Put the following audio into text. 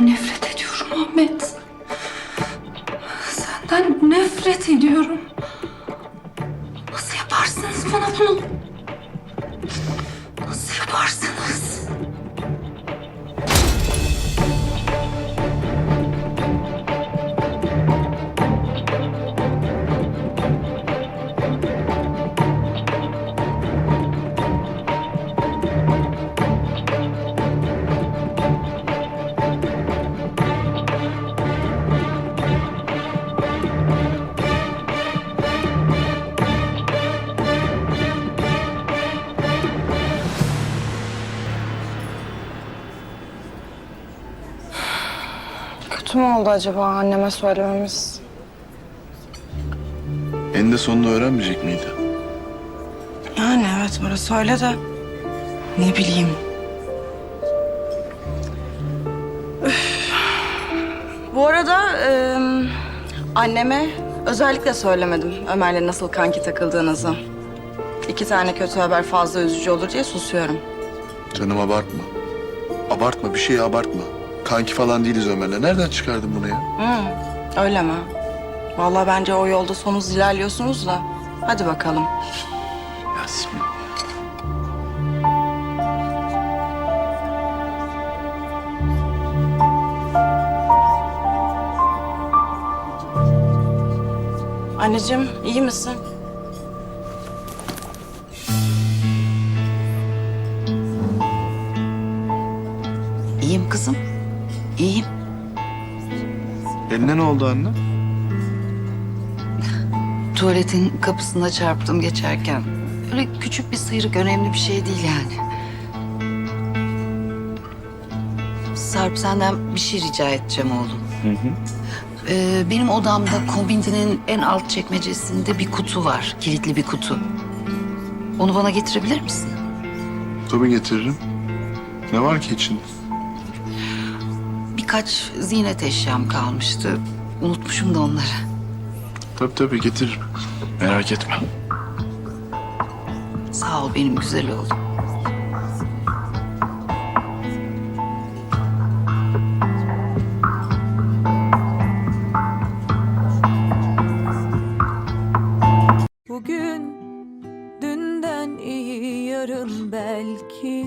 Senden nefret ediyorum Ahmet. Senden nefret ediyorum. Nasıl yaparsınız bana bunu? Kötü mü oldu acaba anneme söylememiz? Eninde sonunda öğrenmeyecek miydi? Yani evet orası öyle de ne bileyim. Üf. Bu arada e, anneme özellikle söylemedim Ömer'le nasıl kanki takıldığınızı. İki tane kötü haber fazla üzücü olur diye susuyorum. Canım abartma. Abartma bir şeyi abartma. Kanki falan değiliz Ömer'le. Nereden çıkardın bunu ya? Hı, öyle mi? Vallahi bence o yolda sonuz ilerliyorsunuz da. Hadi bakalım. Yasmin. Anneciğim iyi misin? İyiyim kızım. İyiyim. Eline ne oldu anne? Tuvaletin kapısına çarptım geçerken. Öyle küçük bir sıyrık önemli bir şey değil yani. Sarp senden bir şey rica edeceğim oğlum. Ee, benim odamda kombindinin en alt çekmecesinde bir kutu var. Kilitli bir kutu. Onu bana getirebilir misin? Tabii getiririm. Ne var ki içinde? Birkaç ziynet eşyam kalmıştı. Unutmuşum da onları. Tabii tabii getiririm. Merak etme. Sağ ol benim güzel oğlum. Bugün dünden iyi yarın belki